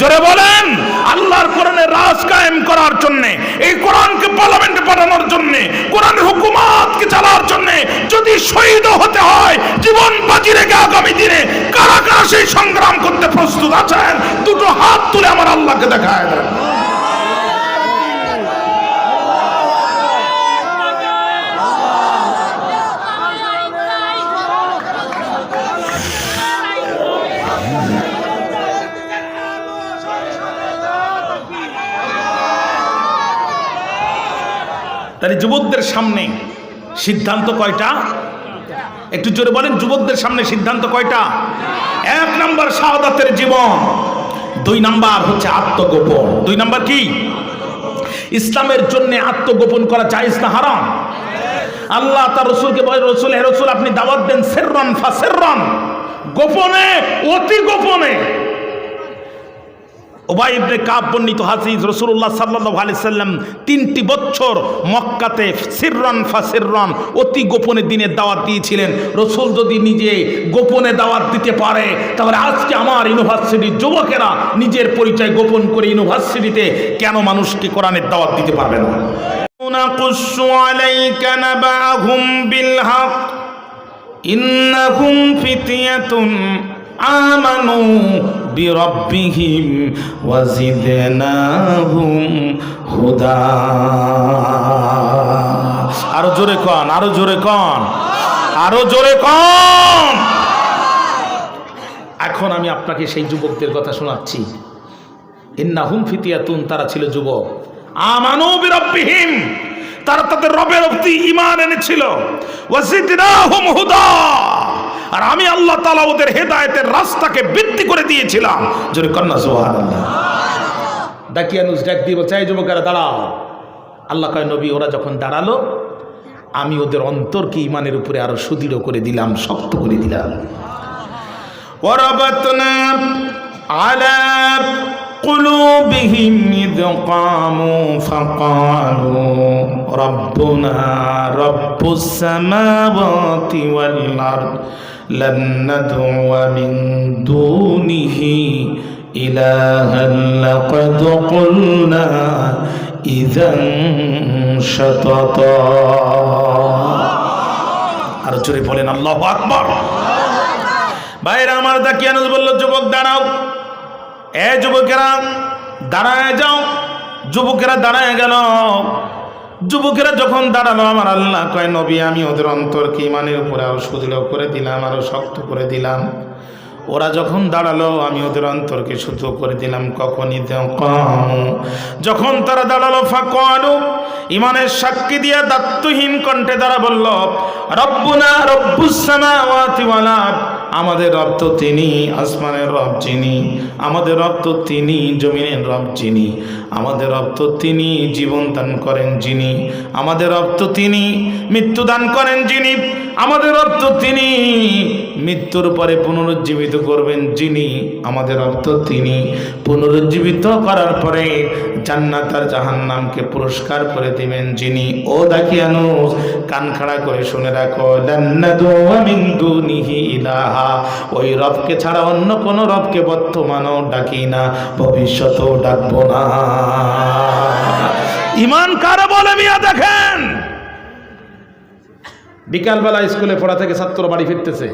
জোরে বলেন, আল্লাহর কোরআনে রাজ কায়েম করার জন্য, এই কোরআনকে পার্লামেন্টে পাঠানোর জন্য কোরআন হুকুমাতকে চালার জন্য যদি শহীদ হতে হয়, জীবন বাজি রেখে আগামী দিনে কারা কারা সেই সংগ্রাম করতে প্রস্তুত আছেন, দুটো হাত তুলে আমার আল্লাহকে দেখায় দেন। তাহলে যুবকদের সামনে সিদ্ধান্ত কয়টা? একটু জোরে বলেন, যুবকদের সামনে সিদ্ধান্ত কয়টা? এক নাম্বার শাহাদাতের জীবন, দুই নাম্বার হচ্ছে আত্মগোপন। দুই নাম্বার কি? ইসলামের জন্য আত্মগোপন করা জায়েজ না হারাম? আল্লাহ তার রসুলকে বলে, রসুল, হে রসুল, আপনি দাওয়াত দেন সেররন ফাসেররন গোপনে, অতি গোপনে। ওবাই ইবনে কাব বর্ণিত হাফিজ রসুল্লাহ সাল্লাল্লাহু আলাইহি সাল্লাম তিনটি বছর মক্কাতে সিররান ফাসিররান অতি গোপনে দিনের দাওয়াত দিয়েছিলেন রসুল যদি নিজে গোপনে দাওয়াত দিতে পারে তাহলে আজকে আমার ইউনিভার্সিটির যুবকেরা নিজের পরিচয় গোপন করে ইউনিভার্সিটিতে কেন মানুষকে কোরআনের দাওয়াত দিতে পারবে না نقص عليك نبعهم بالحق إنهم فتية آمنوا بربهم وزدناهم هدى আরো জোরে কন আরো জোরে কন আরো জোরে কন এখন আমি আপনাকে সেই যুবকদের কথা শোনাচ্ছি ইন্নাহুম ফিতিয়াতুন তারা ছিল যুবক আমানু বিরাব্বিহিম তারা তাদের রবের অব্দি ঈমান এনেছিল ওয়াজিদনাহুম হুদা আর আমি আল্লাহ তাআলা ওদের হেদায়েতের রাস্তাকে বৃদ্ধি করে দিয়েছিলাম জোরে কন্না সুবহানাল্লাহ ডাকিয়ানুস ডাক দিয়ে বলছে এই যুবকেরা দাঁড়াও আল্লাহ কয় নবী ওরা যখন দাঁড়ালো আমি ওদের অন্তরকে ইমানের উপরে আরো সুদৃঢ় করে দিলাম শক্ত করে দিলাম وربطنا على قلوبهم إذ قاموا فقالوا ربنا رب السماوات والأرض لن ندعو من دونه إلها لقد قلنا إذا شططا আর জোরে বলেন আল্লাহ আকবর বাইরে আমার দাকিয়ানুস বলল যুবক দাঁড়াও এ যুবকেরা দাঁড়ায় যাও যুবকেরা দাঁড়ায় গেল যুবকেরা যখন দাঁড়াল, আমার আল্লাহ কয়, নবী, আমি ওদের অন্তরকে ইমানের উপরে আরও সুদৃঢ় করে দিলাম, আরও শক্ত করে দিলাম? ওরা যখন দাঁড়াল, আমি ওদের অন্তরকে শুদ্ধ করে দিলাম, কখনই যখন তারা দাঁড়াল ফাঁকো ইমানের সাক্ষী দিয়া দাত্তহীন কণ্ঠে তারা বলল, রব্বুনা আরদ। আমাদের রব তো তিনি, আসমানের রব যিনি, আমাদের রব তো তিনি, জমিনের রব যিনি, আমাদের রব তো তিনি, জীবন দান করেন যিনি, আমাদের রব তো তিনি, মৃত্যু দান করেন যিনি, আমাদের তো তিনি, মৃত্যুর পরে পুনরুজ্জীবিত করবেন যিনি, আমাদের তো তিনি, পুনরুজ্জীবিত করার পরে জান্নাত আর জাহান্নামকে পুরস্কার করে দিবেন যিনি। ও দাকিয়ানুস কান খাড়া করে শুনে রাখো লান্নাদু মিন দুনিহি ইলাহা ওই রবকে ছাড়া অন্য কোন রবকে বর্তমানও ডাকি না, ভবিষ্যতেও ডাকবো না। ইমান কারে বলে মিয়া দেখেন? বিকালবেলা স্কুলে পড়া থেকে ছাত্র বাড়ি ফিরতেছে।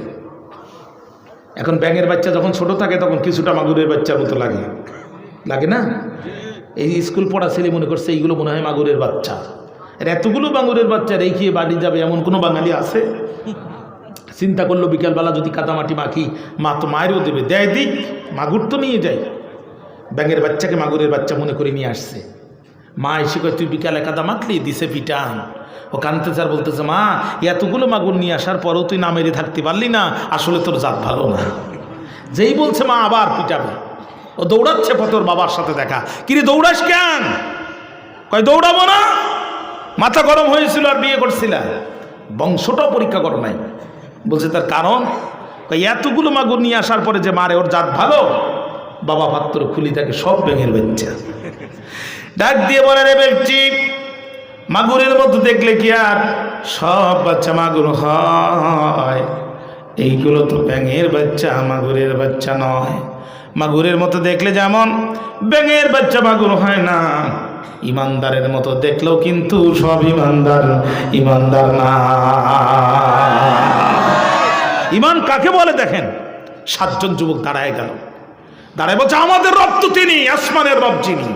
এখন ব্যাঙের বাচ্চা যখন ছোট থাকে তখন কিছুটা মাগুরের বাচ্চার মতো লাগে। লাগে না? এই স্কুল পড়া ছেলে মনে করছে এইগুলো মনে হয় মাগুরের বাচ্চা। এতগুলো মাগুরের বাচ্চা রেখে বাড়ি যাবে এমন কোনো বাঙালি আছে? চিন্তা করল বিকালবেলা যদি কাদামাটি মাখি, মা তো মায়েরও দেবে। দেয় দিক, মাগুর তো নিয়ে যায়। ব্যাঙের বাচ্চাকে মাগুরের বাচ্চা মনে করে নিয়ে আসছে। মা এসে কয়, তুই বিকালে কাদা মাখলি? দিছে পিটান। ও কানতেছে আর বলতেছে, মা, এতগুলো মাগুর নিয়ে আসার পরেও তুই না মেরে থাকতে পারলি না, আসলে তোর জাত ভালো না। যেই বলছে, মা, আবার পিটাবে। ও দৌড়াচ্ছে পতর বাবার সাথে দেখা। কিরে দৌড়াস কেন? কয়, দৌড়াবো না। মাথা গরম হয়েছিল আর বিয়ে করছিল। বংশটাও পরীক্ষা করো নাই। বলছে, তার কারণ? এতগুলো মাগুর নিয়ে আসার পরে যে মারে, ওর জাত ভালো? বাবা পাত্র খুলি থাকে সব ব্যাঙের বাচ্চা। ডাক দিয়ে বলে রে ব্যক্তি মাগুরের মধ্যে দেখলে কি আর সব বাচ্চা মাগুর হয়? এইগুলো তো ব্যাঙের বাচ্চা, মাগুরের বাচ্চা নয়। মাগুরের মতো দেখলে যেমন ব্যাঙের বাচ্চা মাগুর হয় না, ইমানদারের মতো দেখলেও কিন্তু সব ইমানদার ইমানদার না। ইমান কাকে বলে দেখেন? সাতজন যুবক দাঁড়ায় গেল। দাঁড়ায় বলছে, আমাদের রব তো তিনি, আসমানের রব যিনি।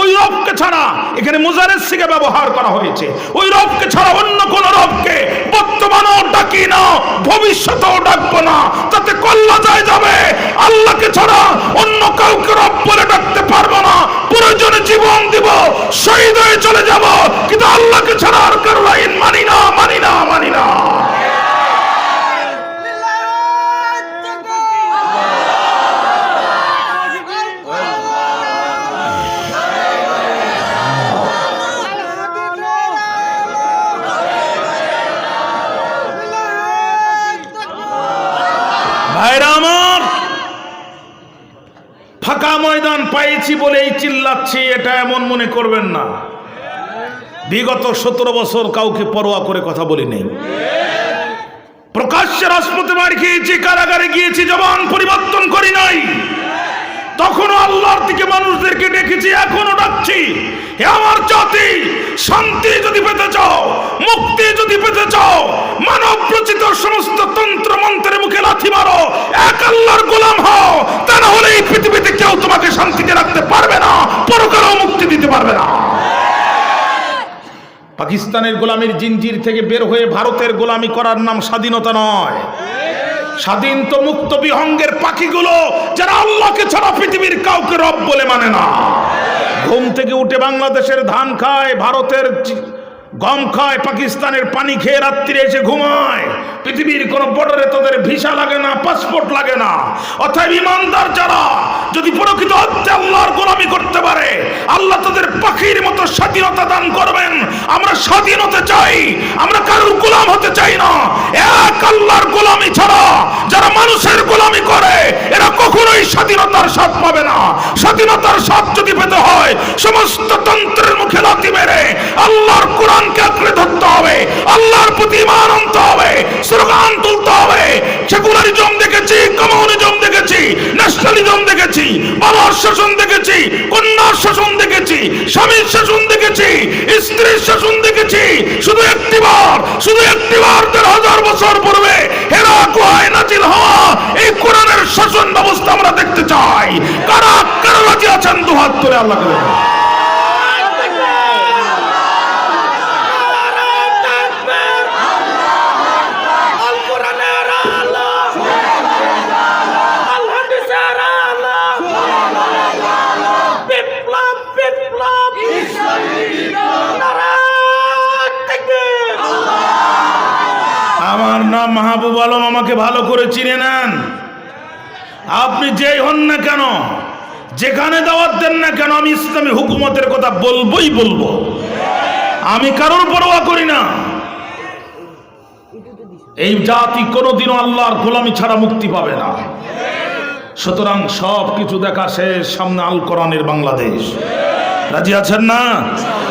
ওই রবকে ছাড়া এখানে মুজারের সিকে ব্যবহার করা হয়েছে। ওই রবকে ছাড়া অন্য কোন রবকে বর্তমানেও ভবিষ্যতেও ডাকবো না। তাতে কল্লা যায় যাবে। আল্লাহকে ছাড়া অন্য কাউকে রব বলে ডাকতে পারব না। প্রয়োজনে জীবন দিব, শহীদ হয়ে চলে যাব। কিন্তু আল্লাহকে ছাড়া আর কারও লাইন মানি না মানি না মানি না। ফাঁকা ময়দান পাইছি বলেই চিল্লাচ্ছি, এটা এমন মনে করবেন না। বিগত সতেরো বছর কাউকে পরোয়া করে কথা বলি নেই। প্রকাশ্যে রাজপথে মার খেয়েছি, কারাগারে গিয়েছি, জবান পরিবর্তন করি নাই। তখনও আল্লাহর দিকে মানুষদেরকে ডেকেছি এখনও ডাকছি। হে আমার জাতি, শান্তি যদি পেতে চাও, মুক্তি যদি পেতে চাও, মানব রচিত সমস্ত তন্ত্র মন্ত্রের মুখে লাথি মারো, এক আল্লাহর গোলাম হও, তা না হলে এই পৃথিবীতে কেউ তোমাকে শান্তিতে রাখতে পারবে না, পরকালেও মুক্তি দিতে পারবে না। পাকিস্তানের গোলামির জিঞ্জির থেকে বের হয়ে ভারতের গোলামি করার নাম স্বাধীনতা নয়। স্বাধীন তো মুক্ত বিহঙ্গের পাখিগুলো যারা আল্লাহকে ছাড়া পৃথিবীর কাউকে রব বলে মানে না। ঘুম থেকে উঠে বাংলাদেশের ধান খায়, ভারতের গম খায়, পাকিস্তানের পানি খেয়ে রাত্রিরে এসে ঘুমায়। পৃথিবীর কোন বর্ডারে তাদের ভিসা লাগে না, পাসপোর্ট লাগে না। অর্থাৎ ইমানদার যারা, যদি প্রকৃত অর্থে আল্লাহর গোলামি করতে পারে, আল্লাহ তাদের পাখির মতো স্বাধীনতা দান করবেন। আমরা স্বাধীন হতে চাই, আমরা কারোর গোলাম হতে চাই না। এক আল্লাহর গোলামি ছাড়া যারা মানুষের গোলামি করে, এরা কখনোই স্বাধীনতার স্বাদ পাবে না। স্বাধীনতার স্বাদ যদি পেতে হয়, সমস্ত তন্ত্রের মুখে লাথি মেরে আল্লাহর কোরআনকে আঁকড়ে ধরতে হবে, আল্লাহর প্রতি ইমান আনতে হবে, স্লোগান তুলতে হবে। সেকুলারিজম দেখেছি কমিউনিজম দেখেছি, ন্যাশনালিজম দেখেছি, বাবার শাসন দেখেছি, কন্যার শাসন দেখেছি, স্বামীর শাসন দেখেছি, স্ত্রীর শাসন দেখেছি। শুধু একটিবার শুধু একটিবার দেড় হাজার বছর পূর্বে হেরা গুহায় নাজিল হওয়া এই কোরআনের শাসন ব্যবস্থা আমরা দেখতে চাই। কারা কারা রাজি আছেন দুহাত তুলে আল্লাহকে দেখুন। আল কোরআনের আলো আল হাদিসের আলো বিপ্লব বিপ্লব নারায়ণ তাকবীর আমার নাম মাহবুব আলম আমাকে ভালো করে চিনে নেন। আপনি যেই হন না কেন, যেখানে দাওয়াত দেন না কেন, আমি ইসলামী হুকুমতের কথা বলবোই বলব। আমি কারোর পরোয়া করি না। এই জাতি কোনোদিনও আল্লাহর গোলামি ছাড়া মুক্তি পাবে না। সুতরাং সব কিছু দেখা শেষ, সামনে আল কোরআনের বাংলাদেশ। রাজি আছেন না?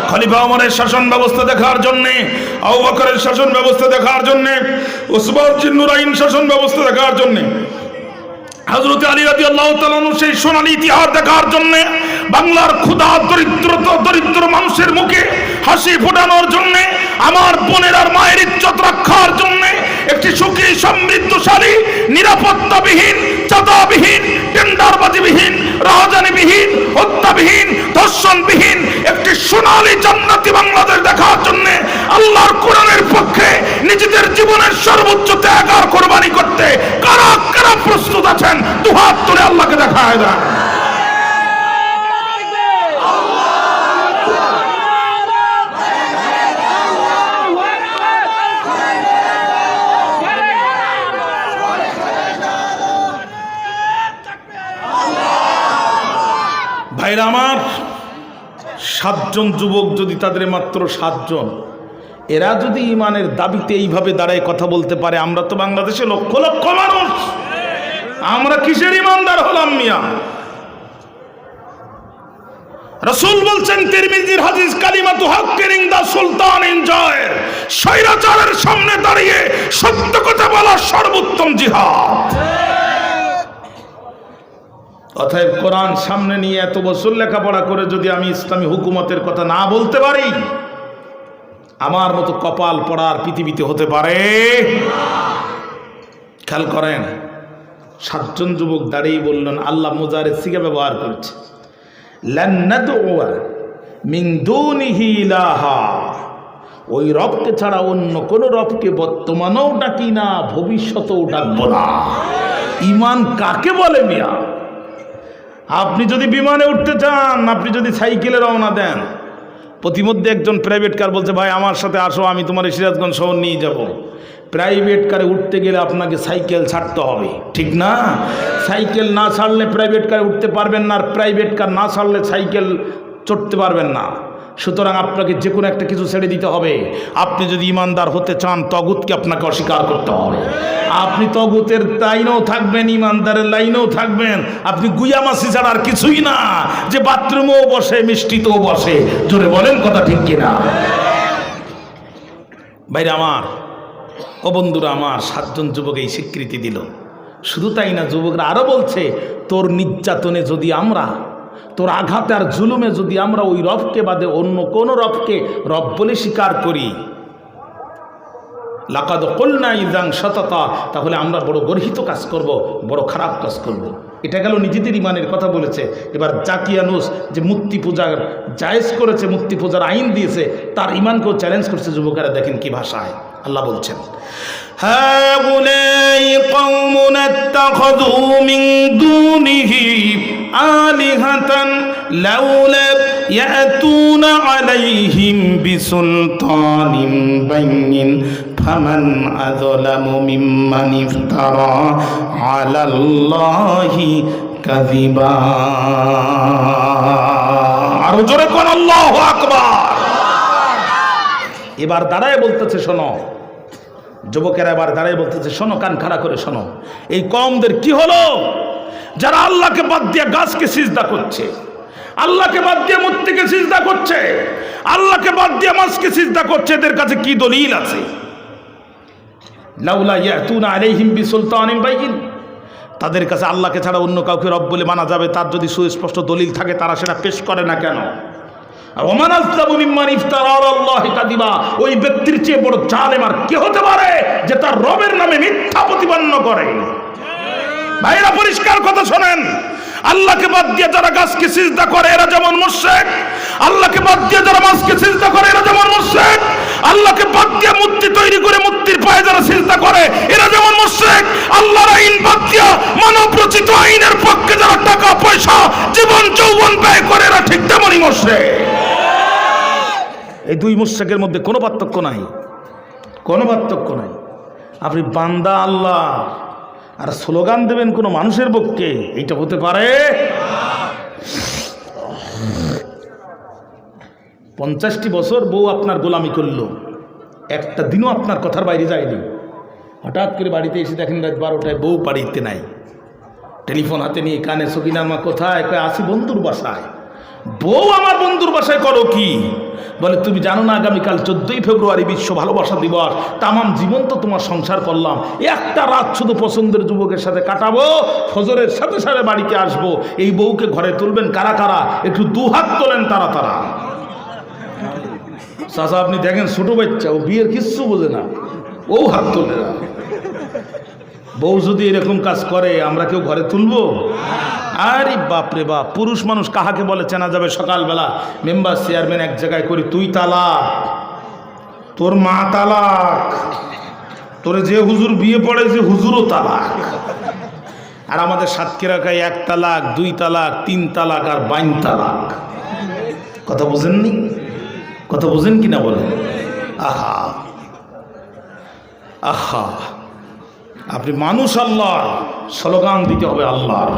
খলিফা ওমরের শাসন ব্যবস্থা দেখার জন্য, আবু বকরের শাসন ব্যবস্থা দেখার জন্য, উসমান জিন্নুরাইন শাসন ব্যবস্থা দেখার জন্য হজরত আলী রাজি আল্লাহ সেই সোনালী ইতিহাস দেখার জন্য, বাংলার ক্ষুধা দরিদ্র দরিদ্র মানুষের মুখে হাসি ফোটানোর জন্য, আমার বোনের আর মায়ের ইজ্জত রক্ষার জন্য একটি সুখী, সমৃদ্ধশালী, নিরাপত্তাবিহীন চাঁদাবিহীন, টেন্ডারবাজিবিহীন রাজধানীবিহীন হত্যাবিহীন, ধর্ষণবিহীন একটি সোনালী জান্নাতি বাংলাদেশ দেখার জন্য আল্লাহর কোরআনের পক্ষে নিজেদের জীবনের সর্বোচ্চ ত্যাগ আর কোরবানি করতে কারা কারা প্রস্তুত আছেন, দুহাত তুলে আল্লাহকে দেখায় দেন। ভাইরা আমার, সাতজন যুবক যদি তাদের মাত্র সাতজন, এরা যদি ইমানের দাবিতে এইভাবে দাঁড়ায় কথা বলতে পারে, আমরা তো বাংলাদেশে লক্ষ লক্ষ মানুষ। আমরা কিসের ইমানদার হলাম মিয়া? রসুল বলছেন, তিরমিজির হাদিস, কালিমাতু হাক্কিন ইনদা সুলতান এনজয় স্বৈরাচারের সামনে দাঁড়িয়ে সত্য কথা বলা সর্বোত্তম জিহাদ। অতএব কোরআন সামনে নিয়ে এত বছর লেখাপড়া করে যদি আমি ইসলামী হুকুমতের কথা না বলতে পারি, আমার মতো কপাল পড়ার পৃথিবীতে হতে পারে? খেয়াল করেন, সাতজন যুবক দাঁড়িয়ে বললেন, আল্লাহ মোজারের সিগা ব্যবহার করছে। ওই রবকে ছাড়া অন্য কোনো রবকে বর্তমানেও ডাকি না, ভবিষ্যতেও ডাকবো না। ইমান কাকে বলে মিয়া? আপনি যদি বিমানে উঠতে চান, আপনি যদি সাইকেলে রওনা দেন, প্রতিমধ্যে একজন প্রাইভেট কার বলছে, ভাই, আমার সাথে আসো, আমি তোমার সিরাজগঞ্জ শহর নিয়ে যাব। প্রাইভেট কারে উঠতে গেলে আপনাকে সাইকেল ছাড়তে হবে, ঠিক না? সাইকেল না ছাড়লে প্রাইভেট কারে উঠতে পারবেন না, আর প্রাইভেট কার না ছাড়লে সাইকেল চড়তে পারবেন না। সুতরাং আপনাকে যে কোনো একটা কিছু ছেড়ে দিতে হবে। আপনি যদি ইমানদার হতে চান, তগুতকে আপনাকে অস্বীকার করতে হবে। আপনি তগুতের লাইনেও থাকবেন, ইমানদারের লাইনেও থাকবেন। আপনি গুয়ামাসি ছাড়া আর কিছুই না, যে বাথরুমেও বসে, মিষ্টিতেও বসে। জোরে বলেন কথা ঠিক কিনা? বাইরে আমার, ও বন্ধুরা আমার, সাতজন যুবক এই স্বীকৃতি দিল। শুধু তাই না, যুবকরা আরও বলছে, তোর নির্যাতনে যদি আমরা তোর আঘাতে আর জুলুমে যদি আমরা ওই রবকে বাদে অন্য কোন রবকে রব বলে স্বীকার করি। লাকাদ কল্যাণ ইদাং সততা তাহলে আমরা বড় গর্হিত কাজ করব, বড় খারাপ কাজ করব। এটা গেল নিজেদের ইমানের কথা বলেছে। এবার জাকিয়ানুস যে মূর্তি পূজার জায়েজ করেছে মূর্তি পূজার আইন দিয়েছে, তার ইমানকেও চ্যালেঞ্জ করছে যুবকেরা, দেখেন কি ভাষায়। আল্লাহ বলছেন هؤلاء قوم اتخذوا من دونه آلهة لولا يأتون عليهم بسلطان بين فمن أظلم ممن افترى على الله كذبا আরো জোরে কোন আল্লাহ আকবার এবার দাঁড়ায় বলতেছে, শোনো। যুবকেরা এবার দাঁড়ায় বলতেছে, শোনো, কান খাড়া করে শোনো। এই কমদের কি হলো? যারা আল্লাহকে বাদ দিয়ে গাছকে সিজদা করছে, আল্লাহকে বাদ দিয়ে মূর্তিকে সিজদা করছে, আল্লাহকে বাদ দিয়ে মাছকে সিজদা করছে, এদের কাছে কি দলিল আছে? তাদের কাছে আল্লাহকে ছাড়া অন্য কাউকে রব বলে মানা যাবে, তার যদি সুস্পষ্ট দলিল থাকে, তারা সেটা পেশ করে না কেন? আর ওমান আজলামু মিম্মান ইফতারা আলাল্লাহি ওই ব্যক্তির চেয়ে বড় জালেম আর কে হতে পারে যে তার রবের নামে মিথ্যা প্রতিপন্ন করে? ভাইরা, পরিষ্কার কথা শোনেন। আল্লাহকে বাদ দিয়ে যারা গাছকে সিজদা করে, এরা যেমন মুশরিক। আল্লাহকে বাদ দিয়ে যারা মাছকে সিজদা করে, এরা যেমন মুশরিক। আল্লাহকে বাদ দিয়ে মূর্তি তৈরি করে, মূর্তির পায়ে যারা সিজদা করে, এরা যেমন মুশরিক। আল্লাহর আইন বাদ দিয়ে মানব রচিত আইনের পক্ষে যারা টাকা, পয়সা, জীবন, যৌবন ব্যয় করে, এরা ঠিক তেমনই মুশরিক। এই দুই মুশরিকের মধ্যে কোনো পার্থক্য নাই। কোনো পার্থক্য নাই। আপনি বান্দা আল্লাহ, আর স্লোগান দেবেন কোনো মানুষের পক্ষে এইটা হতে পারে? পঞ্চাশটি বছর বউ আপনার গোলামি করল, একটা দিনও আপনার কথার বাইরে যায়নি। হঠাৎ করে বাড়িতে এসে দেখেন রাত বারোটায় বউ বাড়িতে নাই। টেলিফোন হাতে নিয়ে কানে সকিনা মা কোথায়? কয়, আসি বন্ধুর বাসায়। বউ আমার বন্ধুর বাসায় করো কি? বলে, তুমি জানো না আগামীকাল চোদ্দই ফেব্রুয়ারি বিশ্ব ভালোবাসা দিবস। তামাম জীবন তো তোমার সংসার করলাম। একটা রাত শুধু পছন্দের যুবকের সাথে কাটাবো, ফজরের সাথে সাথে বাড়িতে আসব। এই বউকে ঘরে তুলবেন কারা কারা? একটু দুহাত তোলেন তারা তারা। চাচা, আপনি দেখেন ছোট বাচ্চা, ও বিয়ের কিচ্ছু বোঝে না। ও হাত তোলে বউ যদি এরকম কাজ করে, আমরা কেউ ঘরে তুলবো? আরে বাপরে বাপ, পুরুষ মানুষ কাহাকে বলে চেনা যাবে সকালবেলা? মেম্বার, চেয়ারম্যান এক জায়গায় করি, তুই তালাক, তোর মা তালাক, তোর যে হুজুর বিয়ে পড়ে যে হুজুরও তালাক। আর আমাদের সাতক্ষীরাকায় এক তালাক, দুই তালাক, তিন তালাক আর বাইন তালাক। কথা বোঝেননি? কথা বোঝেন কি না বলেন? আহা। আহা। আপনি মানুষ আল্লাহ স্লোগান দিতে হবে আল্লাহর।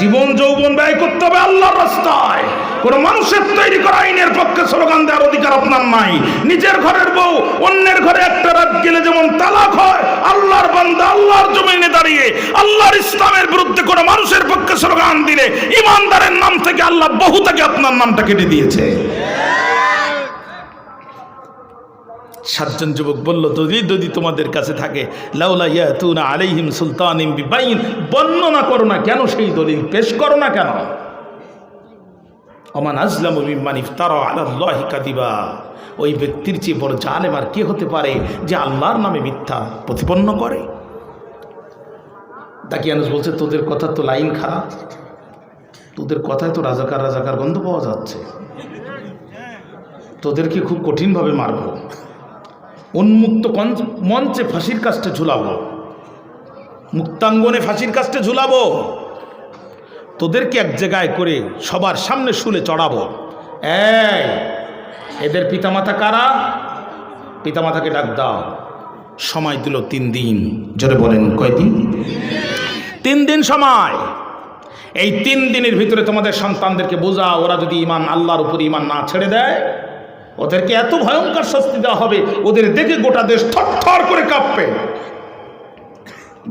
জীবন, যৌবন ব্যয় করতে হবে আল্লাহর রাস্তায়। কোন মানুষের তৈরি করা আইনের পক্ষে স্লোগান দেওয়ার অধিকার আপনার নাই। নিজের ঘরের বউ, অন্যের ঘরে একটা রাত গেলে যেমন তালাক হয়, আল্লাহর বান্দা আল্লাহর জমিনে দাঁড়িয়ে আল্লাহর ইসলামের বিরুদ্ধে কোন মানুষের পক্ষে স্লোগান দিলে, ইমানদারের নাম থেকে আল্লাহ বহু থেকে আপনার নামটা কেটে দিয়েছে। সাতজন যুবক বলল, যদি যদি তোমাদের কাছে থাকে, লাউলা ইয়াতুনা আলাইহিম সুলতান বিবাইন, বর্ণনা করো না কেন, সেই দলিল পেশ করো না কেন? অমান আজলাম মিম্মান ইফতারা আলাল্লাহি কাদিবা ওই ব্যক্তির চেয়ে বড় জালেম আর কে হতে পারে যে আল্লাহর নামে মিথ্যা প্রতিপন্ন করে? দাকিয়ানুস বলছে, তোদের কথা তো লাইন খারাপ। তোদের কথায় তো রাজাকার রাজাকার গন্ধ পাওয়া যাচ্ছে। তোদেরকে খুব কঠিনভাবে মারব? উন্মুক্ত মঞ্চে ফাঁসির কাজটা ঝুলাবো। মুক্তাঙ্গনে ফাঁসির কাজটা ঝুলাবো। তোদেরকে এক জায়গায় করে সবার সামনে শুলে চড়াবো। এই, এদের পিতামাতা কারা? পিতামাতাকে ডাক দাও। সময় দিল তিন দিন। জোরে বলেন, কয়দিন? তিন দিন সময়। এই তিন দিনের ভিতরে তোমাদের সন্তানদেরকে বোঝা ওরা যদি ইমান আল্লাহর উপর ইমান না ছেড়ে দেয় ওদেরকে এত ভয়ঙ্কর শাস্তি দেওয়া হবে, ওদের দেখে গোটা দেশ থর করে কাঁপবে।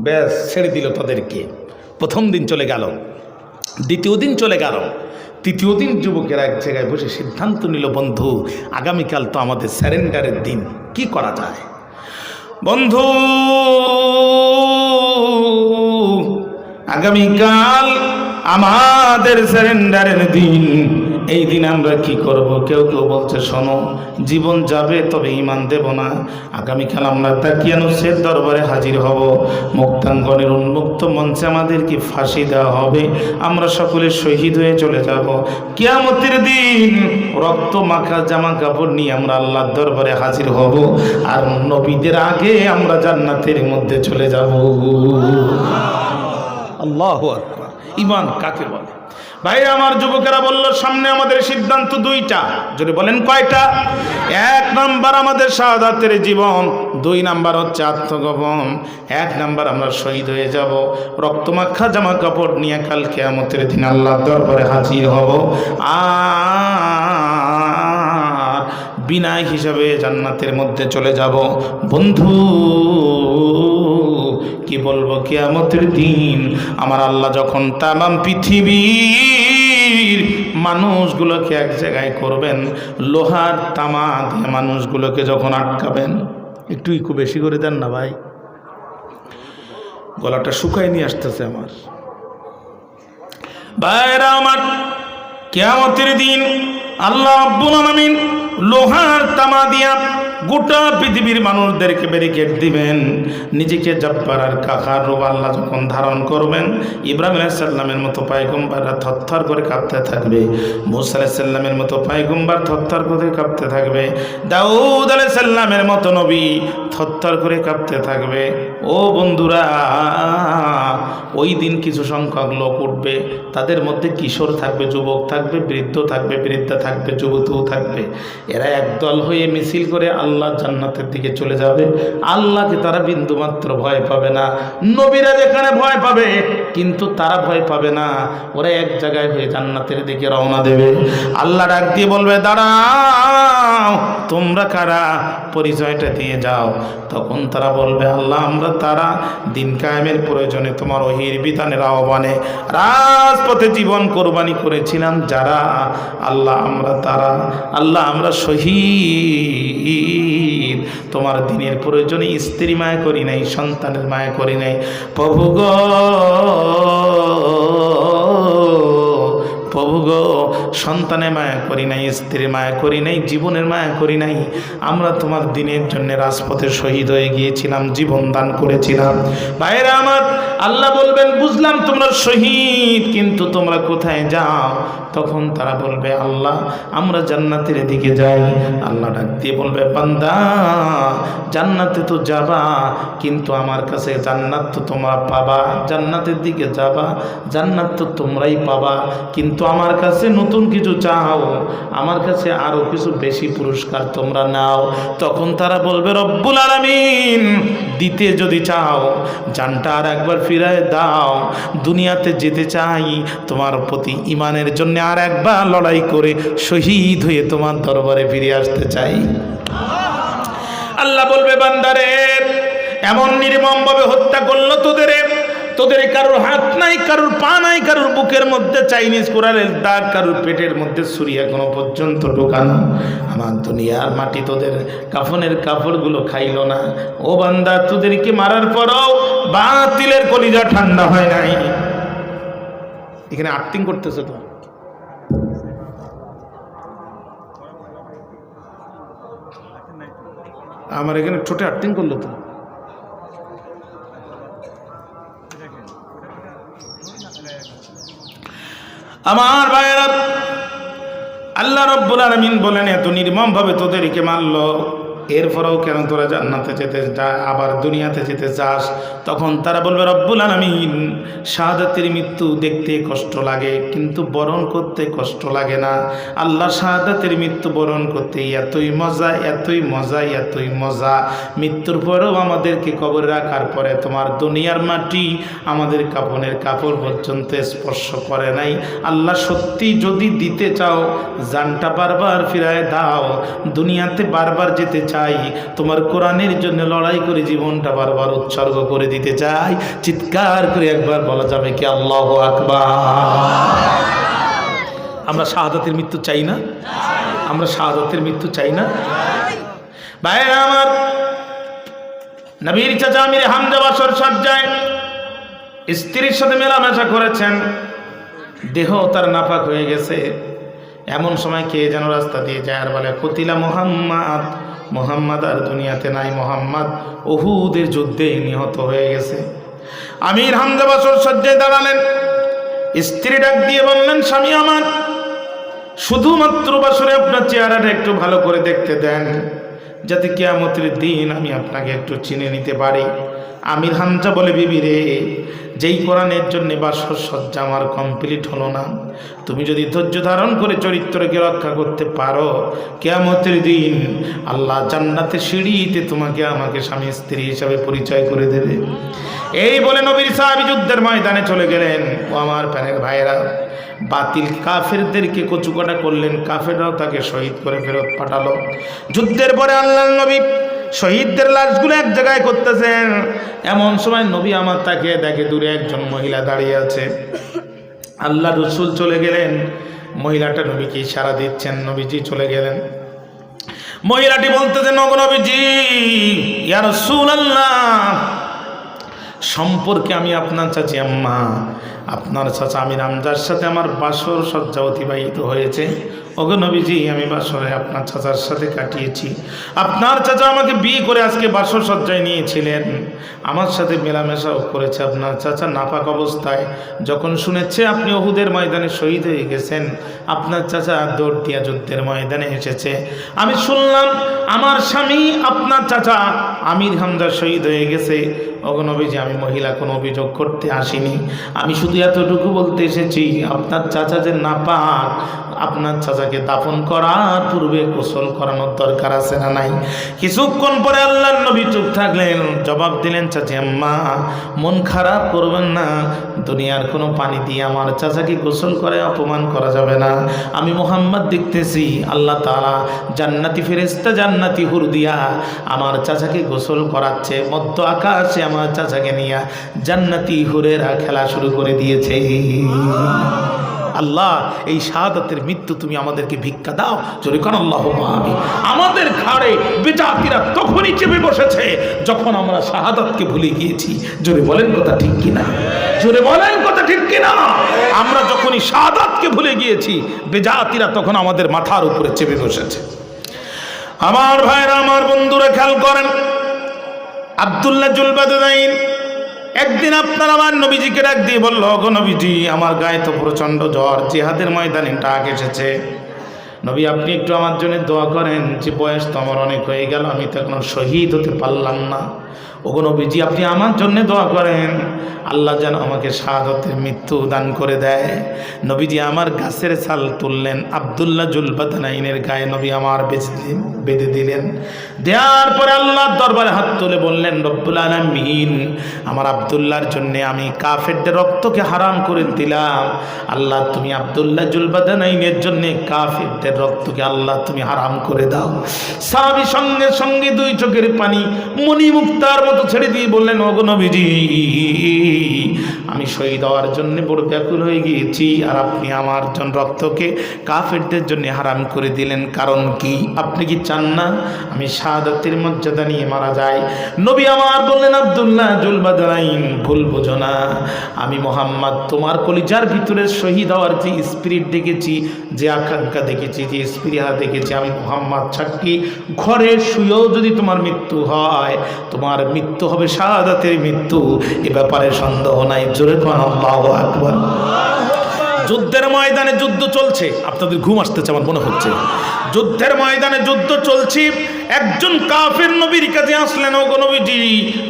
ব্যাস, ছেড়ে দিল তাদেরকে। প্রথম দিন চলে গেল, দ্বিতীয় দিন চলে গেল। তৃতীয় দিন যুবকেরা এক জায়গায় বসে সিদ্ধান্ত নিল, বন্ধু, আগামীকাল তো আমাদের স্যারেন্ডারের দিন। কি করা যায়? বন্ধু, আগামীকাল আমাদের স্যারেন্ডারের দিন। এই দিন আমরা কি করব? কেউ কেউ বলছে, শোনো, জীবন যাবে, তবে ইমান দেব না। আগামীকাল আমরা তাকিয়ানুসের দরবারে হাজির হব। মুক্তাঙ্গনের উন্মুক্ত মঞ্চে আমাদেরকে ফাঁসি দেওয়া হবে। আমরা সকলে শহীদ হয়ে চলে যাব। কিয়ামতের দিন রক্ত, মাখা, জামা কাপড় নিয়ে আমরা আল্লাহর দরবারে হাজির হব। আর নবীদের আগে আমরা জান্নাতের মধ্যে চলে যাব। আল্লাহ ইমান কাকে বলে? ভাই আমার যুবকেরা বলল, সামনে আমাদের সিদ্ধান্ত দুইটা। যদি বলেন কয়টা? এক নাম্বার আমাদের শাহাদাতের জীবন, দুই নাম্বার হচ্ছে আত্মগোপন, এক নাম্বার আমরা শহীদ হয়ে যাব। রক্তমাখা জামা কাপড় নিয়ে কালকে আমাদের দিন আল্লাহ দরবারে হাজির হব। আর বিনায় হিসাবে জান্নাতের মধ্যে চলে যাব। বন্ধু কি বলব? কেয়ামতের দিন আমার আল্লাহ যখন তামাম পৃথিবীর মানুষগুলোকে এক জায়গায় করবেন, লোহার তামা দিয়ে মানুষগুলোকে যখন আটকাবেন, একটু একটু বেশি করে দেন না ভাই। গলাটা শুকায় নিয়ে আসতেছে আমার। ভাইরা আমার, কেয়ামতের দিন আল্লাহ আব্বুল আলামিন লোহার তামা দিয়া গোটা পৃথিবীর মানুষদেরকে ব্যারিকেড দিবেন। নিজেকে জব্বার আর কাকার রূপ আল্লাহ যখন ধারণ করবেন, ইব্রাহিম আলাইসাল্লামের মতো পায়গম্বাররা থরথর করে কাঁপতে থাকবে। মুসা আলাইসাল্লামের মতো পায়গম্বার থরথর করে কাঁপতে থাকবে। দাউদ আলাইসাল্লামের মতো নবী থরথর করে কাঁপতে থাকবে। ও বন্ধুরা, ওই দিন কিছু সংখ্যক লোক উঠবে। তাদের মধ্যে কিশোর থাকবে, যুবক থাকবে, বৃদ্ধ থাকবে, বৃদ্ধা থাকবে, যুবতীও থাকবে। এরা একদল হয়ে মিছিল করে আল্লাহ জান্নাতের দিকে চলে যাবে। আল্লাহকে তারা বিন্দুমাত্র ভয় পাবে না, নবীরা যেখানে ভয় পাবে, কিন্তু তারা ভয় পাবে না। ওরা এক জায়গায় হয়ে জান্নাতের দিকে রওনা দেবে। আল্লাহ ডাক দিয়ে বলবে, দাঁড়াও, তোমরা কারা? পরিচয়টা দিয়ে যাও। তখন তারা বলবে, আল্লাহ, আমরা তারা। দিন কায়েমের প্রয়োজনে তোমার ওহির বিধানের আহ্বানে রাজপথে জীবন কোরবানি করেছিলাম। যারা? আল্লাহ, আমরা তারা। আল্লাহ, আমরা শহীদ। তোমার দিনের প্রয়োজনে স্ত্রী মায়া করি নাই, সন্তানের মায়া করি নাই। প্রভু গো প্রভু গো, সন্তানের মায়া করি নাই, স্ত্রীর মায়া করি নাই, জীবনের মায়া করি নাই। আমরা তোমার দিনের জন্য রাজপথে শহীদ হয়ে গিয়েছিলাম, জীবন দান করেছিলাম। ভাইরা আমার আল্লাহ বলবেন, বুঝলাম তোমরা শহীদ, কিন্তু তোমরা কোথায় যাও? তখন তারা বলবে, আল্লাহ, আমরা জান্নাতের দিকে যাই। আল্লাহ ডাক দিয়ে বলবে, বান্দা, জান্নাতে তো যাবা, কিন্তু আমার কাছে জান্নাত তো তোমরা পাবা। জান্নাতের দিকে যাবা, জান্নাত তো তোমরাই পাবা। কিন্তু আমার কাছে নতুন কিছু চাও, আমার কাছে আরও কিছু বেশি পুরস্কার তোমরা নাও। তখন তারা বলবে, রব্বুল আলামিন, দিতে যদি চাও, জানটা আর একবার ফিরায় দাও। দুনিয়াতে যেতে চাই, তোমার প্রতি ইমানের জন্য আর একবার লড়াই করে শহীদ হয়ে তোমার দরবারে ফিরে আসতে চাই। আল্লাহ বলবে, বান্দারে, এমন নির্মমভাবে হত্যা করল তোদের। তোদের কারোর হাত নাই, কারোর পা নাই, কারোর বুকের মধ্যে চাইনিজ কোরালের দাগ, কারোর পেটের মধ্যে ছুরি এখনও পর্যন্ত ঢোকানো। আমার দুনিয়ার মাটি তোদের কাফনের কাপড়গুলো খাইলো না। ও বান্দা, তোদেরকে মারার পরও বাতিলের কলিজা ঠান্ডা হয় নাই। এখানে আর্টিং করতেছে তো? আমার এখানে ছোটে আর্টিং করল তো? আমার ভাইয়েরা আল্লাহ রব্বুল আলমিন বলেন এত নির্মমভাবে তোদেরকে মারলো। এরপরেও কেন তোরা জান্নাতে যেতে যা, আবার দুনিয়াতে যেতে চাস তখন তারা বলবে, রব্বুল আলমিন। শাহাদাতের মৃত্যু দেখতে কষ্ট লাগে, কিন্তু বরণ করতে কষ্ট লাগে না। আল্লাহ শাহাদাতের মৃত্যু বরণ করতে এতই মজা এতই মজা এতই মজা। মৃত্যুর পরেও আমাদেরকে কবর রাখার পরে তোমার দুনিয়ার মাটি আমাদের কাপনের কাপড় পর্যন্ত স্পর্শ করে নাই। আল্লাহ সত্যি যদি দিতে চাও, জানটা বারবার ফিরায় দাও। দুনিয়াতে বারবার যেতে চাই। তোমার কোরআনের জন্য লড়াই করে জীবনটা বারবার উৎসর্গ করে দিতে চাই। চিৎকার করে একবার বলা যাবে কি আল্লাহ আকবার। আমরা শাহাদাতের মৃত্যু চাই না? আমরা শাহাদাতের মৃত্যু চাই না? ভাইরা আমার নবীর চাচা আমির হামজা বাসর সজ্জায় স্ত্রীর সাথে মেলামেশা করেছেন। দেহ তার নাপাক হয়ে গেছে। এমন সময় কে যেন রাস্তা দিয়ে যায় আর বলে, কতিলা মোহাম্মদ মোহাম্মদ আর দুনিয়াতে নাই মোহাম্মদ। ওহুদের যুদ্ধে নিহত হয়ে গেছে। আমির হামজা বাসর সজ্জায় দাঁড়ালেন। স্ত্রী ডাক দিয়ে বললেন, স্বামী আমার, শুধুমাত্র বাসরে আপনার চেহারাটা একটু ভালো করে দেখতে দেন। যাতে কেয়ামতের দিন আমি আপনাকে একটু চিনে নিতে পারি। আমির হামজা বলে, বিবি রে যেই কোরআনের জন্য বাসর সজ্জা আমার কমপ্লিট হলো না, তুমি যদি ধৈর্য ধারণ করে চরিত্রকে রক্ষা করতে পারো, কেয়ামতের দিন আল্লাহ জান্নাতে সিঁড়িতে তোমাকে আমাকে স্বামী স্ত্রী হিসাবে পরিচয় করে দেবে। এই বলে নবীর সাহাবি যুদ্ধের ময়দানে চলে গেলেন। ও আমার প্যানের ভাইয়েরা, বাতিল কাফেরদেরকে কচুকাটা করলেন, কাফেররাও তাকে শহীদ করে ফেরত পাঠালো। যুদ্ধের পরে আল্লাহ নবী শহীদদের লাশগুলো এক জায়গায় করতেছেন। এমন সময় নবী আমার তাকে দেখে দূরে একজন মহিলা দাঁড়িয়ে আছে। আল্লাহ রসুল চলে গেলেন। মহিলাটা নবীকে ইশারা দিচ্ছেন, নবীজি চলে গেলেন। মহিলাটি বলতেছেন নব নবীজি রসুল আল্লাহ সম্পর্কে আমি আপনার চাচি আম্মা। আপনার চাচা আমি রামজার সাথে আমার বাসর সজ্জা অতিবাহিত হয়েছে। ওগো নবীজি, আমি বাসরে আপনার চাচার সাথে কাটিয়েছি। আপনার চাচা আমাকে বিয়ে করে আজকে বাসর সজ্জায় নিয়েছিলেন। আমার সাথে মেলামেশাও করেছে আপনার চাচা নাপাক অবস্থায়। যখন শুনেছে আপনি ওহুদের ময়দানে শহীদ হয়ে গেছেন, আপনার চাচা দৌড় দিয়া যুদ্ধের ময়দানে এসেছে। আমি শুনলাম, আমার স্বামী, আপনার চাচা আমির হামজা শহীদ হয়ে গেছে। অগনবীজি আমি মহিলা, কোনো অভিযোগ করতে আসিনি। আমি শুধু এতটুকু বলতে এসেছি, আপনার চাচা যে নাপাক আপনার চাচাকে দাফন করার পূর্বে গোসল করানোর দরকার আছে না নাই? কিছুক্ষণ পরে আল্লাহর নবী চুপ থাকলেন, জবাব দিলেন, চাচি আম্মা, মন খারাপ করবেন না। দুনিয়ার কোনো পানি দিয়ে আমার চাচাকে গোসল করে অপমান করা যাবে না। আমি মোহাম্মদ দেখতেছি, আল্লাহ তাআলা জান্নাতি ফেরেস্তা জান্নাতি হুর দিয়া আমার চাচাকে গোসল করাচ্ছে, মধ্য আকাশে আমার চাচাকে নিয়ে জান্নাতি হুরেরা খেলা শুরু করে দিয়েছে। আল্লাহ, এই শাহাদাতের মৃত্যু তুমি আমাদেরকে ভিক্ষা দাও। জোরে কর আল্লাহ আমি আমাদের ঘাড়ে বেজাতিরা তখনই চেপে বসেছে, যখন আমরা শাহাদাতকে ভুলে গিয়েছি। জোরে বলেন কথা ঠিক কিনা? জোরে বলেন কথা ঠিক কিনা? আমরা যখনই শাহাদাতকে ভুলে গিয়েছি বেজাতিরা তখন আমাদের মাথার উপরে চেপে বসেছে। আমার ভাইরা, আমার বন্ধুরা, খেয়াল করেন, আবদুল্লাহ জুলবাদাইন একদিন আপনার আমার নবীজিকে ডাক দিয়ে বলল গো নবীজি, আমার গায়ে তো প্রচণ্ড জ্বর, জেহাদের ময়দানে ডাক এসেছে। নবী, আপনি একটু আমার জন্য দোয়া করেন, যে বয়স তো আমার অনেক হয়ে গেল, আমি তো এখনও শহীদ হতে পারলাম না। ওগো নবীজি, আপনি আমার জন্য দোয়া করেন। আল্লাহ যেন আমাকে শাহাদতের মৃত্যু দান করে দেয়। নবীজি আমার গাছের ছাল তুললেন, আবদুল্লাহ জুলবাদানাইনের গায়ে নবী আমার বেঁচে বেঁধে দিলেন। দেওয়ার পরে আল্লাহর দরবারে হাত তুলে বললেন, রব্বুল আলমিন, আমার আবদুল্লাহর জন্যে আমি কাফেরদের রক্তকে হারাম করে দিলাম। আল্লাহ, তুমি আবদুল্লাহ জুলবাদানাইনের জন্যে কাফেরদের রক্তকে আল্লাহ তুমি হারাম করে দাও। সাহাবি সঙ্গে সঙ্গে দুই চোখের পানি মণি মুক্তার মতো ছেড়ে দিয়ে বললেন ওগো নবীজি আমি শহীদ হওয়ার জন্য বড় ব্যাকুল হয়ে গিয়েছি আর আপনি আমার জন রক্তকে কাফেরদের জন্য হারাম করে দিলেন। কারণ কি? আপনি কি চান না আমি শাহাদাতের মর্যাদা নিয়ে মারা যাই? নবী আমার বললেন, আব্দুল্লাহ জুলবাদাইন ভুল বোঝো না। আমি মোহাম্মদ, তোমার কলিজার ভিতরে শহীদ হওয়ার যে স্পিরিট দেখেছি, যে আকাঙ্ক্ষা দেখেছি, যে স্পিরিয়া দেখেছি, আমি মোহাম্মদ সাক্ষী ঘরে শুয়েও যদি তোমার মৃত্যু হয়, তোমার মৃত্যু হবে শাহাদাতের মৃত্যু। এ ব্যাপারে সন্দেহ নাই জোরে যুদ্ধের ময়দানে যুদ্ধ চলছে। আপনাদের ঘুম আসতেছে আমার মনে হচ্ছে। যুদ্ধের ময়দানে যুদ্ধ চলছে। একজন কাফের নবীর কাছে আসলেন ও নবীজি,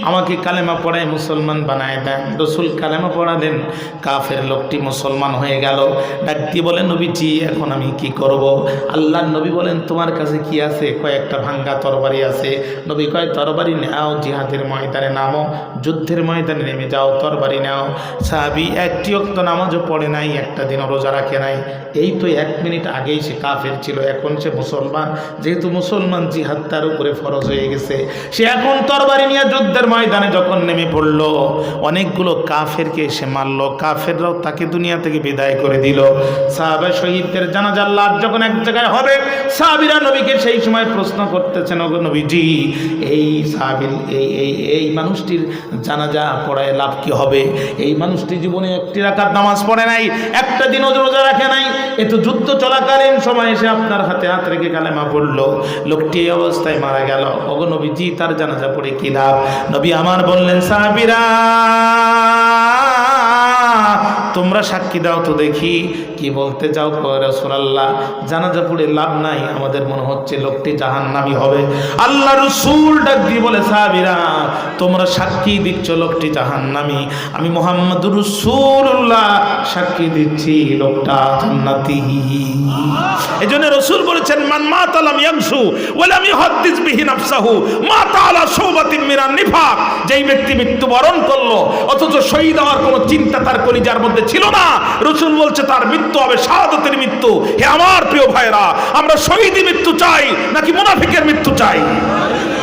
আমাকে কালেমা পড়ায় মুসলমান বানায় দেন, রসুল কালেমা পড়ালেন, কাফের লোকটি মুসলমান হয়ে গেল। ডাক বলেন নবীজি, এখন আমি কি করব? আল্লাহ নবী বলেন, তোমার কাছে কি আছে? কয়েকটা ভাঙ্গা তরবারি আছে। নবী কয়, তরবারি নাও, জিহাদের ময়দানে নামো, যুদ্ধের ময়দানে নেমে যাও, তরবারি নাও। সাহাবি একটি অক্ত নামাজও পড়ে নাই, একটা দিনও রোজা রাখে নাই। এই তো এক মিনিট আগেই সে কাফের ছিল, এখন সে মুসলমান। যেহেতু মুসলমান জিহাদ তার উপরে ফরজ হয়ে গেছে, সে এখন তরবারি নিয়ে যুদ্ধের ময়দানে যখন নেমে পড়ল, অনেকগুলো কাফেরকে সে মারল। কাফেররাও তাকে দুনিয়া থেকে বিদায় করে দিল। সাহাবে শহীদদের জানাজার লাভ যখন এক জায়গায় হবে, সাহাবিরা নবীকে সেই সময় প্রশ্ন করতেছেন, ওগো নবীজি, এই সাহাবিল এই এই এই মানুষটির জানাজা পড়ায় লাভ কি হবে? এই মানুষটি জীবনে একটি রাখার নামাজ পড়ে নাই, একটা দিনও রোজা রাখে নাই। এ তো যুদ্ধ চলাকালীন সময় এসে আপনার হাতে হাত রেখে কালেমা পড়ল। লোকটি এই অবস্থায় মারা গেল। ওগো নবীজি, তার জানাজা পড়ে কি লাভ? নবী আমার বললেন, সাহাবিরা, তোমরা সাক্ষী দাও তো দেখি কি বলতে চাও? রসুলাল্লাহ, জানাজা পড়ে লাভ নাই। আমাদের মনে হচ্ছে লোকটি জাহান্নামি হবে। আল্লাহ রসুল ডাক দিয়ে বলে, সাহাবিরা, তোমরা সাক্ষী দিচ্ছ লোকটি জাহান্নামি। আমি মোহাম্মদ রসুল্লাহ সাক্ষী দিচ্ছি লোকটা জান্নাতি। এই জন্য রসুল বলেছেন, মান মা তালাম ইয়াংসু বলে আমি হদ্দিস বিহীন আফসাহু মা তালা সৌবাতিন মিরান নিফাক। যেই ব্যক্তি মৃত্যুবরণ করল, অথচ শহীদ হওয়ার কোনো চিন্তা তার কলিজার মধ্যে ছিল না। রসুল বলছে, তার মৃত্যু হবে, শাহাদতের মৃত্যু। হে আমার প্রিয় ভাইরা আমরা শহীদি মৃত্যু চাই, নাকি মুনাফিকের মৃত্যু চাই?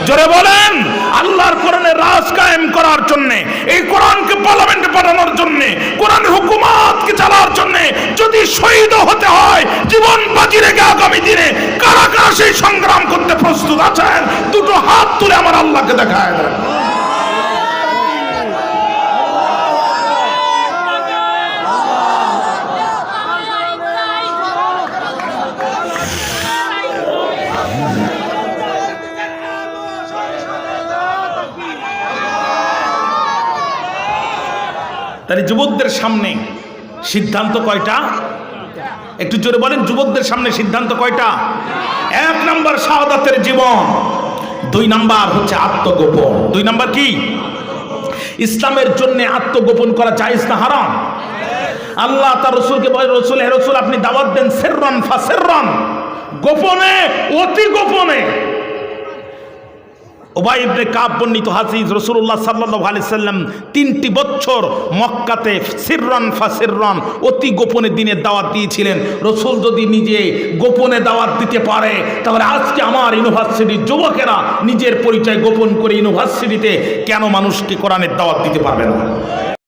জোরে বলেন, আল্লাহর কোরআনে রাজ কায়েম করার জন্য, এই কোরআনকে পার্লামেন্টে পাঠানোর জন্য কোরআনের হুকুমাতকে চালার জন্য যদি শহীদ হতে হয়, জীবন বাজি রেখে আগামী দিনে কারা কারা সেই সংগ্রাম করতে প্রস্তুত আছেন, দুটো হাত তুলে আমার আল্লাহকে দেখায় দেন। তাহলে যুবকদের সামনে সিদ্ধান্ত কয়টা? একটু জোরে বলেন, যুবকদের সামনে সিদ্ধান্ত কয়টা? এক নাম্বার শাহাদাতের জীবন, দুই নাম্বার হচ্ছে আত্মগোপন। দুই নাম্বার কি? ইসলামের জন্য আত্মগোপন করা জায়েজ না হারাম? আল্লাহ তার রসুলকে বলে, রসুল, হে রসুল, আপনি দাওয়াত দেন সেররান ফা সেররান গোপনে, অতি গোপনে। ওবাই কাব বর্ণিত হাসিজ রসুল্লাহ সাল্লাহ আলি সাল্লাম তিনটি বছর মক্কাতে সিররন ফাসিররন অতি গোপনে দিনের দাওয়াত দিয়েছিলেন। রসুল যদি নিজে গোপনে দাওয়াত দিতে পারে, তাহলে আজকে আমার ইউনিভার্সিটির যুবকেরা নিজের পরিচয় গোপন করে ইউনিভার্সিটিতে কেন মানুষকে কোরআনের দাওয়াত দিতে পারবে না?